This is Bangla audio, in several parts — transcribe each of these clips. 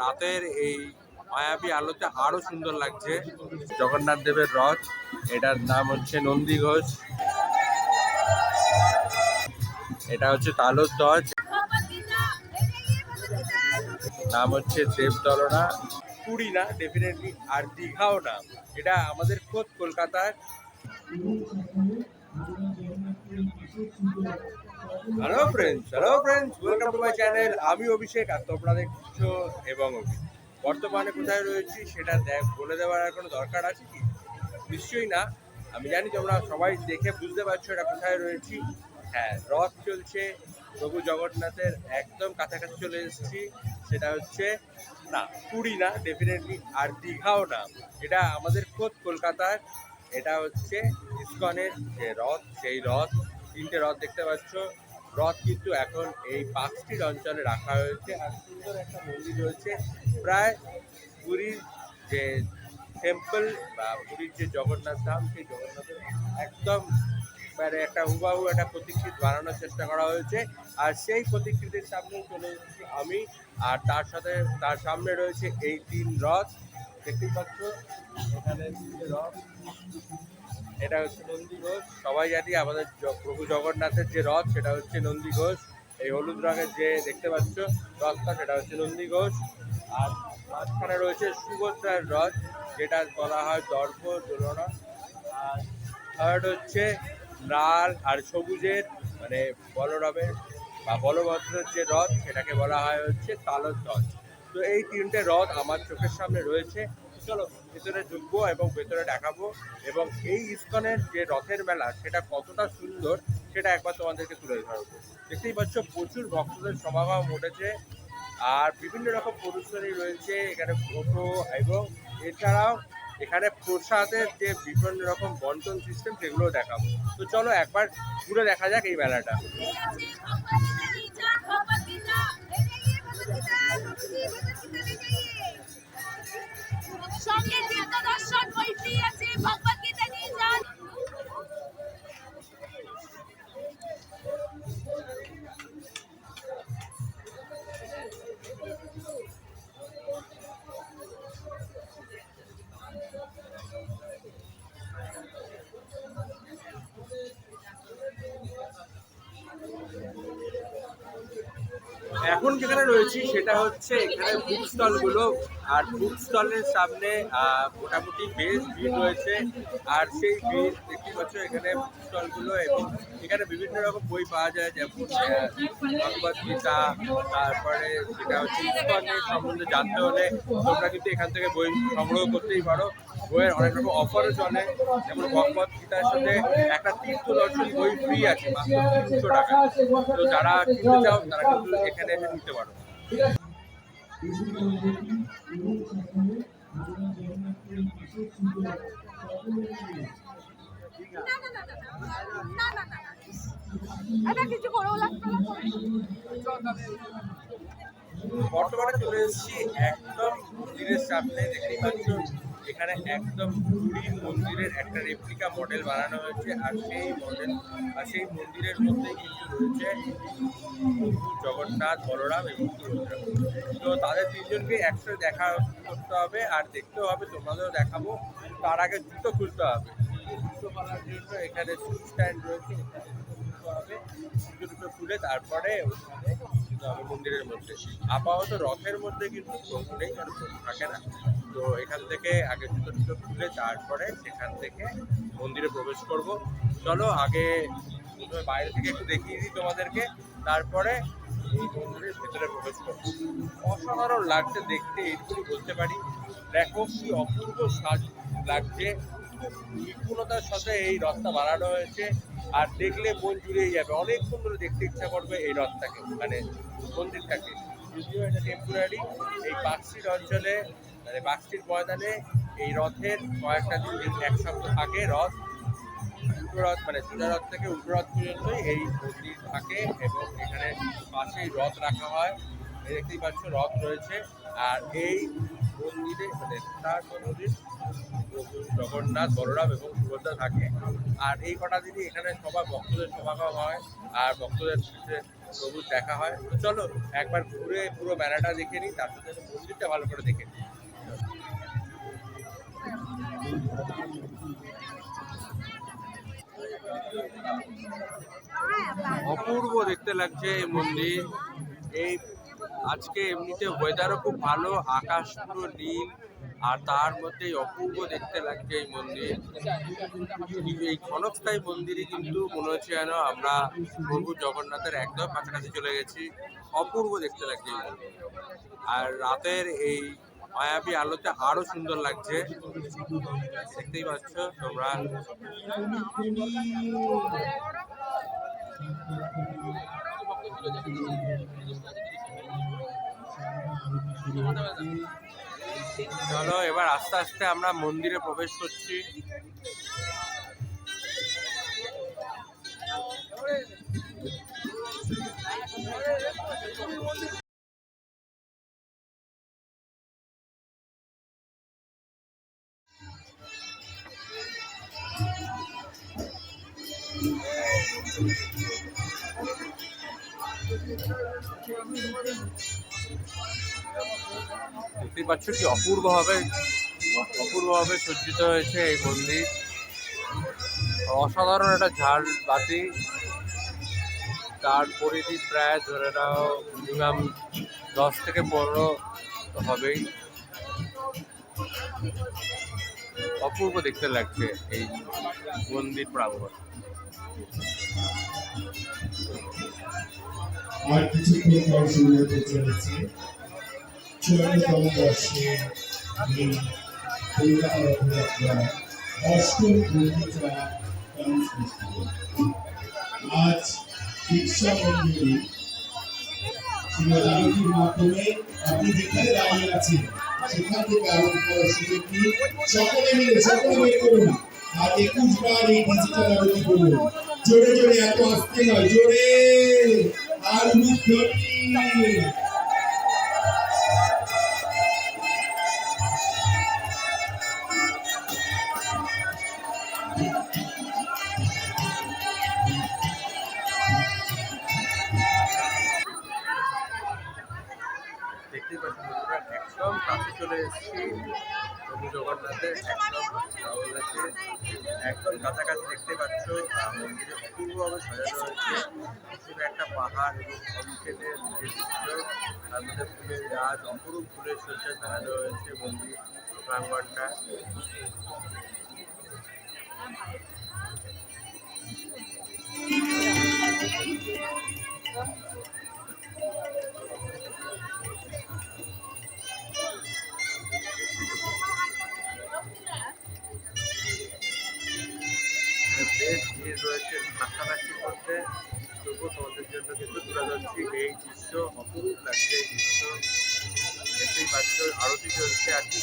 রাতের এই মায়াবী আলোতে আরও সুন্দর লাগছে। জগন্নাথ দেবের রথ, এটার নাম হচ্ছে নন্দী ঘোষ। এটা হচ্ছে তালর ধ্বজ। নাম হচ্ছে দেবদলনা পুরী না ডেফিনেটলি আর দীঘাও না। এটা আমাদের খোদ কলকাতার। Hello friends hello friends welcome to my channel আমি অভিষেক আর তোমরা দেখছ এবং বর্তমানে কোথায় রয়েছি সেটা দেখ বলে দেওয়ার আর কোনো দরকার আছে কি? নিশ্চয়ই না। আমি জানি তোমরা সবাই দেখে বুঝতে পারছ এটা কোথায় রয়েছি। হ্যাঁ রথ চলছে। প্রভু জগন্নাথের একদম কাছাকাছি চলে এসেছি। সেটা হচ্ছে না, পুরী না ডেফিনেটলি আর দীঘাও না। এটা আমাদের খোদ কলকাতার। এটা হচ্ছে ইস্কনের যে রথ, সেই রথ। তিনটে রথ দেখতে পাচ্ছ। রথ কিন্তু এখন এই স্ট্রিট অঞ্চলে রাখা হয়েছে আর সুন্দর একটা মন্দির রয়েছে। প্রায় পুরীর যে টেম্পল বা পুরীর যে জগন্নাথ ধাম, সেই জগন্নাথের একদম মানে একটা হুবাহু, একটা প্রতিকৃতি বানানোর চেষ্টা করা হয়েছে। আর সেই প্রতিকৃতির সামনে চলে এসেছি আমি। আর তার সাথে, তার সামনে রয়েছে এই তিন রথ। দেখতেই পাচ্ছ, এখানে রথ। এটা হচ্ছে নন্দী ঘোষ। সবাই জানি আমাদের প্রভু জগন্নাথের যে রথ, সেটা হচ্ছে নন্দী ঘোষ। এই হলুদ রঙের যে দেখতে পাচ্ছ রথটা, সেটা হচ্ছে নন্দী ঘোষ। আর মাঝখানে রয়েছে সুভদ্রার রথ, যেটা বলা হয় দর্প দোলনা। আর থার্ড হচ্ছে লাল আর সবুজের মানে বলরামের বা বলভদ্রের যে রথ, সেটাকে বলা হয় হচ্ছে তালর রথ তো এই তিনটে রথ আমার চোখের সামনে রয়েছে। চলো ভেতরে ঢুকবো এবং ভেতরে দেখাবো এবং এই ইস্কনের যে রথের মেলা সেটা কতটা সুন্দর সেটা একবার তোমাদেরকে তুলে ধরবো দেখতেই পাচ্ছ প্রচুর ভক্তদের সমাগম ঘটেছে আর বিভিন্ন রকম প্রদর্শনী রয়েছে এখানে ফটো এবং এছাড়াও এখানে প্রসাদের যে বিভিন্ন রকম বন্টন সিস্টেম সেগুলো দেখাবো তো চলো একবার ঘুরে দেখা যাক এই মেলাটা সঙ্গে দর্শন আছে ভগবত গীতা নিয়ে যান। এখন যেখানে রয়েছি, সেটা হচ্ছে এখানে বুক স্টলগুলো। আর বুক স্টলের সামনে মোটামুটি বেশ ভিড় রয়েছে। আর সেই ভিড় দেখতে পাচ্ছ এখানে বুক স্টলগুলো এবং এখানে বিভিন্ন রকম বই পাওয়া যায়, যেমন ভগবত গীতা, তারপরে যেটা হচ্ছে ইস্কনের সম্বন্ধে জানতে হলে তোমরা কিন্তু এখান থেকে বই সংগ্রহ করতেই পারো। বইয়ের অনেক রকম অফারও চলে, যেমন ভগবত গীতার সাথে একটা তীর্থ দর্শন বই ফ্রি আছে মাত্র তিনশো টাকা। তো যারা কিনতে চাও, তারা কিন্তু এখানে এসে নিতে পারো। বর্তমানে চলে এসেছি একদম দিনের সামনে দেখতেই পাচ্ছ। এখানে একদম পুরীর মন্দিরের একটা রেপ্লিকা মডেল বানানো হয়েছে আর সেই মডেল আর সেই মন্দিরের মধ্যে কিন্তু রয়েছে জগন্নাথ, বলরাম এবং সুভদ্রা তো তাদের তিনজনকে একসাথে দেখা করতে হবে আর দেখতেও হবে, তোমাদেরও দেখাবো। তার আগে জুতো খুলতে হবে। জুতো খোলার জন্য এখানে শু স্ট্যান্ড রয়েছে, এখানে জুতো খুলতে হবে। জুতো খুলে তারপরে ওখানে মন্দিরের মধ্যে। আপাতত রথের মধ্যে কিন্তু প্রভু নেই আর প্রভু থাকে না। তো এখান থেকে আগে জুতো দুটো খুলে তারপরে সেখান থেকে মন্দিরে প্রবেশ করব। চলো, আগে প্রথমে বাইরে থেকে একটু দেখিয়ে দিই তোমাদেরকে। তারপরে মন্দিরের ভেতরে প্রবেশ করব। অসাধারণ লাগছে দেখতে, এইটুকুনি বলতে পারি। দেখো কি অপূর্ব সাজ লাগছে। নিপুণতার সাথে এই রথটা বানানো হয়েছে। আর দেখলে মন জুড়িয়ে যাবে। অনেকক্ষণ ধরে দেখতে ইচ্ছা করবে এই রথটাকে মানে মন্দিরটাকে। যদিও এটা টেম্পোরারি এই পার্কস্ট্রিট অঞ্চলে মানে পার্কস্ট্রিট ময়দানে এই রথের কয়েকটা দিন, এক সপ্তাহ থাকে রথ। রথ মানে রথ থেকে রথ পর্যন্তই এই মন্দির থাকে এবং এখানে পাশেই রথ রাখা হয়। দেখতেই পাচ্ছ, রথ রয়েছে। আর এই মন্দিরে মানে তার মন্দির জগন্নাথ, বলরাম এবং সুভদ্রা থাকে। আর এই কটা দিনই এখানে সবার ভক্তদের সমাগম হয় আর ভক্তদের সাথে দেখা হয়। তো চলো, একবার ঘুরে পুরো মেলাটা দেখে নিই, তার সাথে সাথে মন্দিরটা ভালো করে দেখে নিই। অপূর্ব দেখতে লাগছে এই মন্দির। এই আজকে এমনিতে ওয়েদারও খুব ভালো, আকাশ পুরো নীল, আর তার মধ্যে অপূর্ব দেখতে লাগছে এই মন্দির। এই ক্ষণস্থায়ী মন্দিরে কিন্তু মনে হচ্ছে যেন আমরা প্রভু জগন্নাথের একদম কাছাকাছি চলে গেছি। অপূর্ব দেখতে লাগছে এই আর রাতের এই মায়াবী আলোতে আরও সুন্দর লাগছে। দেখতেই পাচ্ছ তোমরা। চলো এবার আস্তে আস্তে আমরা মন্দিরে প্রবেশ করছি। দেখতেই পাচ্ছ কি অপূর্ব ভাবে অপূর্ব ভাবে সজ্জিত হয়েছে এই মন্দির। অসাধারণ একটা ঝাড় বাতি তার পরিধি প্রায় ধরে নাও মিনিমাম দশ থেকে পনেরো তো হবেই। অপূর্ব দেখতে লাগছে এই মন্দির প্রাঙ্গণ। আর পর শুরু হতে চলেছে চুয়ান্নতম বর্ষে ডান্স ফেস্টিভ্যাল আজ দীক্ষা মন্দিরে শিবের আরতির মাধ্যমে আপনি যেখানে দাঁড়িয়ে আছেন সেখান থেকে জোরে জোরে এত আসতে নয় জোরে আর মুখ চলে এসেছি জগন্নাথের একদম কাছাকাছি দেখতে পাচ্ছ মন্দিরে অপূর্বভাবে সাজানো হয়েছে। পিছনে একটা পাহাড় এবং যে দৃশ্য, তার মধ্যে ফুলের গাছ, অপরূপ ফুলের সজ্জা সাজানো হয়েছে মন্দির প্রাঙ্গণটা বেশ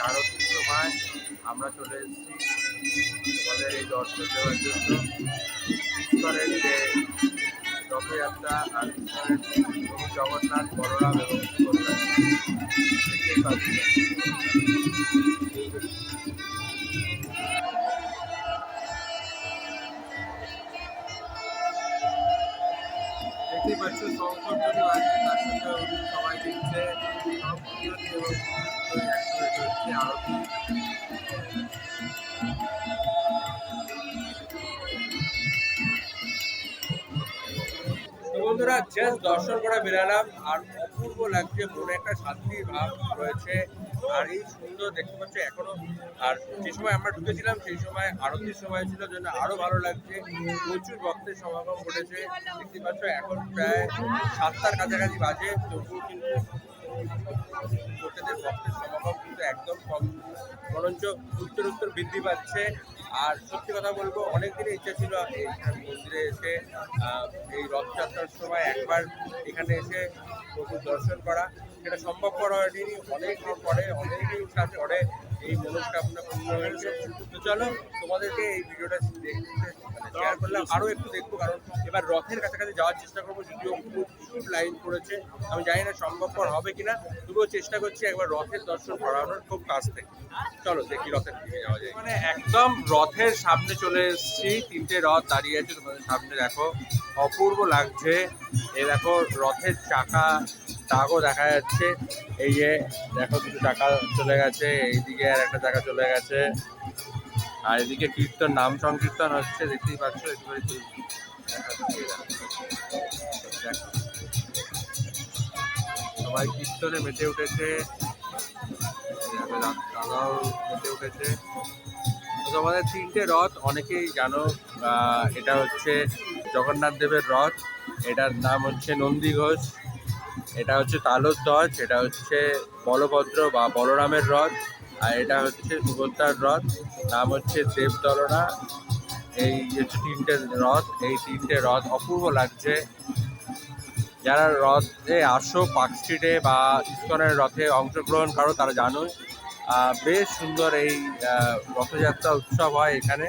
ঠিক সময় আমরা চলে এসেছি তোমাদের এই দর্শন দেওয়ার জন্য। ঈশ্বরের যে রথযাত্রা আর ঈশ্বরের জগন্নাথ, বলরাম এবং বন্ধুরা জাস্ট দর্শন করে বেরালাম আর অপূর্ব লাগছে, মনে একটা শান্তির ভাব রয়েছে। আর এই সুন্দর দেখতে পাচ্ছ এখনও। আর যে সময় আমরা ঢুকেছিলাম, সেই সময় আরতির সময় ছিল জন্য আরও ভালো লাগছে। প্রচুর ভক্তের সমাগম ঘটেছে। দেখতে পাচ্ছ, এখন প্রায় সাতটার কাছাকাছি বাজে। তবুও কিন্তু ভক্তের সমাগম কিন্তু একদম কম। বরঞ্চ উত্তর উত্তর বৃদ্ধি পাচ্ছে। আর সত্যি কথা বলব অনেক দিনের ইচ্ছা ছিল এই মন্দিরে এসে এই রথযাত্রার সময় একবার এখানে এসে প্রভুর দর্শন করা। সেটা সম্ভবপর হয়নি অনেক পরে, অনেকেই কাছে পরে এই মনস্কামনা পূর্ণ হয়েছে। তো চলো, তোমাদেরকে এই ভিডিওটা দেখতে শেয়ার করলাম, আরও একটু দেখব, কারণ এবার রথের কাছাকাছি যাওয়ার চেষ্টা করব, যদিও প্রচুর লাইন পড়েছে আমি জানি না সম্ভবপর হবে কিনা, তবুও চেষ্টা করছি একবার রথের দর্শন করানোর খুব কাছ থেকে। চলো দেখি রথের দিকে যাওয়া যায়। মানে একদম রথের সামনে চলে এসেছি, তিনটে রথ দাঁড়িয়ে আছে, তোমাদের সামনে দেখো। অপূর্ব লাগছে। এ দেখো, রথের চাকা টাকও দেখা যাচ্ছে। এই যে, দেখো, দুটো টাকা চলে গেছে, এইদিকে আর একটা টাকা চলে গেছে। আর এদিকে কীর্তন, নাম সংকীর্তন হচ্ছে, দেখতেই পাচ্ছ, একেবারে। সবাই কীর্তনে মেতে উঠেছে। দাদাও মেতে উঠেছে। তো তোমাদের তিনটে রথ, অনেকেই জানো এটা হচ্ছে জগন্নাথ দেবের রথ। এটার নাম হচ্ছে নন্দী ঘোষ। এটা হচ্ছে তালধ্বজ এটা হচ্ছে বলভদ্র বা বলরামের রথ। আর এটা হচ্ছে সুভদ্রার রথ, নাম হচ্ছে দেবদলনা। এই হচ্ছে তিনটে রথ, এই তিনটে রথ অপূর্ব লাগছে। যারা রথে আসো, পার্ক স্ট্রিটে বা ইস্কনের রথে অংশগ্রহণ করো, তারা জানো বেশ সুন্দর এই রথযাত্রা উৎসব হয় এখানে।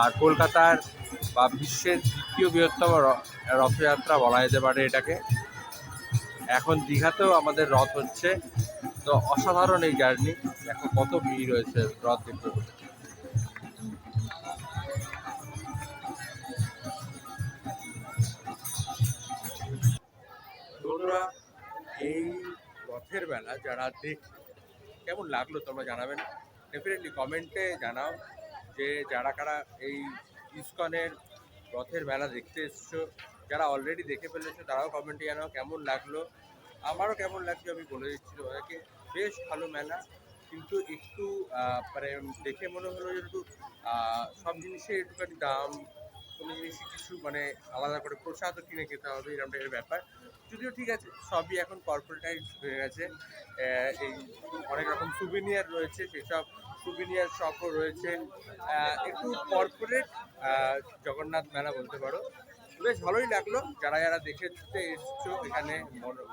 আর কলকাতার বা বিশ্বের দ্বিতীয় বৃহত্তম রথযাত্রা বলা যেতে পারে এটাকে। এখন দীঘাতেও আমাদের রথ হচ্ছে। তো অসাধারণ এই জার্নি। দেখো কত ভিড় রয়েছে রথ দেখতে বন্ধুরা, এই রথের বেলা যারা দেখ, কেমন লাগল তোমরা জানাবেন? ডেফিনেটলি কমেন্টে জানাও যে যারা কারা এই ইস্কনের রথের মেলা দেখতে এসছো, যারা অলরেডি দেখে ফেলেছো, তারাও কমেন্টে জানাও কেমন লাগল। আমারও কেমন লাগছে আমি বলে দিচ্ছি তোমাদেরকে। বেশ ভালো মেলা। কিন্তু একটু মানে দেখে মনে হলো যে একটু সব জিনিসের একটুখানি দাম কোনো জিনিসই কিছু মানে আলাদা করে প্রসাদও কিনে খেতে হবে এরকম টাইপের ব্যাপার। যদিও ঠিক আছে, সবই এখন কর্পোরেটাইজ হয়ে গেছে। এই অনেক রকম সুবিনিয়ার রয়েছে, সেসব সুবিনিয়ার শপও রয়েছে। একটু কর্পোরেট জগন্নাথ মেলা বলতে পারো। বেশ ভালোই লাগল, যারা যারা দেখতে এসছো এখানে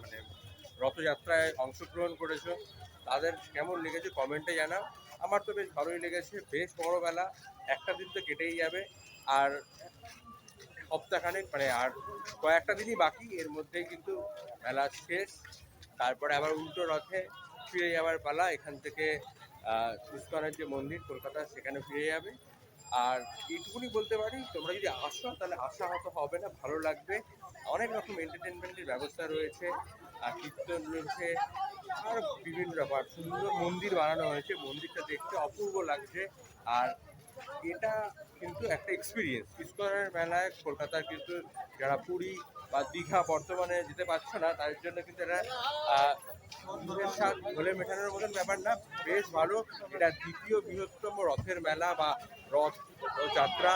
মানে রথযাত্রায় অংশগ্রহণ করেছ। তাদের কেমন লেগেছে কমেন্টে জানাও। আমার তো বেশ ভালোই লেগেছে, বেশ বড় মেলা একটা দিন তো কেটেই যাবে। আর সপ্তাহখানেক মানে আর কয়েকটা দিনই বাকি, এর মধ্যেই কিন্তু মেলা শেষ। তারপরে আবার উল্টো রথে ফিরে যাওয়ার পালা, এখান থেকে ইস্কনের যে মন্দির, কলকাতা, সেখানে ফিরে যাবে। আর এইটুকুনি বলতে পারি, তোমরা যদি আসো, তাহলে আসা হতো হবে না, ভালো লাগবে। অনেক রকম এন্টারটেনমেন্টের ব্যবস্থা রয়েছে। আর কীর্তন রয়েছে। আর বিভিন্ন আর সুন্দর মন্দির বানানো হয়েছে। মন্দিরটা দেখতে অপূর্ব লাগছে। আর এটা কিন্তু একটা এক্সপিরিয়েন্স ইস্কনের মেলায় কলকাতার কিন্তু যারা পুরী বা দীঘা বর্তমানে যেতে পারছ না, তাদের জন্য কিন্তু এটা দুধের স্বাদ ঘোলে মেটানোর মতন ব্যাপার না। বেশ ভালো। এটা দ্বিতীয় বৃহত্তম রথের মেলা বা রথ যাত্রা।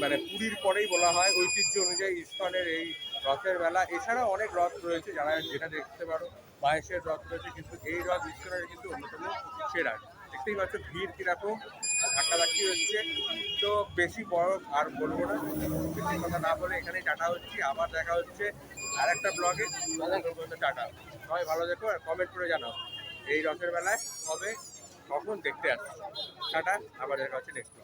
মানে পুরীর পরেই বলা হয়। ঐতিহ্য অনুযায়ী ইস্কনের এই রথের মেলা। এছাড়াও অনেক রথ রয়েছে যারা যেটা দেখতে পারো। মাহেশের রথ রয়েছে, কিন্তু এই রথ ইস্কনের কিন্তু অন্যতম সেরা। দেখতেই পাচ্ছ ভিড় কীরকম, ধাক্কাধাক্কি হচ্ছে। তো বেশি বড় আর বলব না, বেশি কথা না বলে এখানে টাটা হচ্ছি, আবার দেখা হচ্ছে আর একটা ব্লগে টাটা। সবাই ভালো দেখো আর কমেন্ট করে জানাও এই রথের বেলায় কবে, কখন দেখতে আসছো টাটা, আবার দেখা হচ্ছে নেক্সট